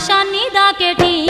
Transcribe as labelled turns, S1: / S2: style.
S1: ভাষা নিদাকে ঠিক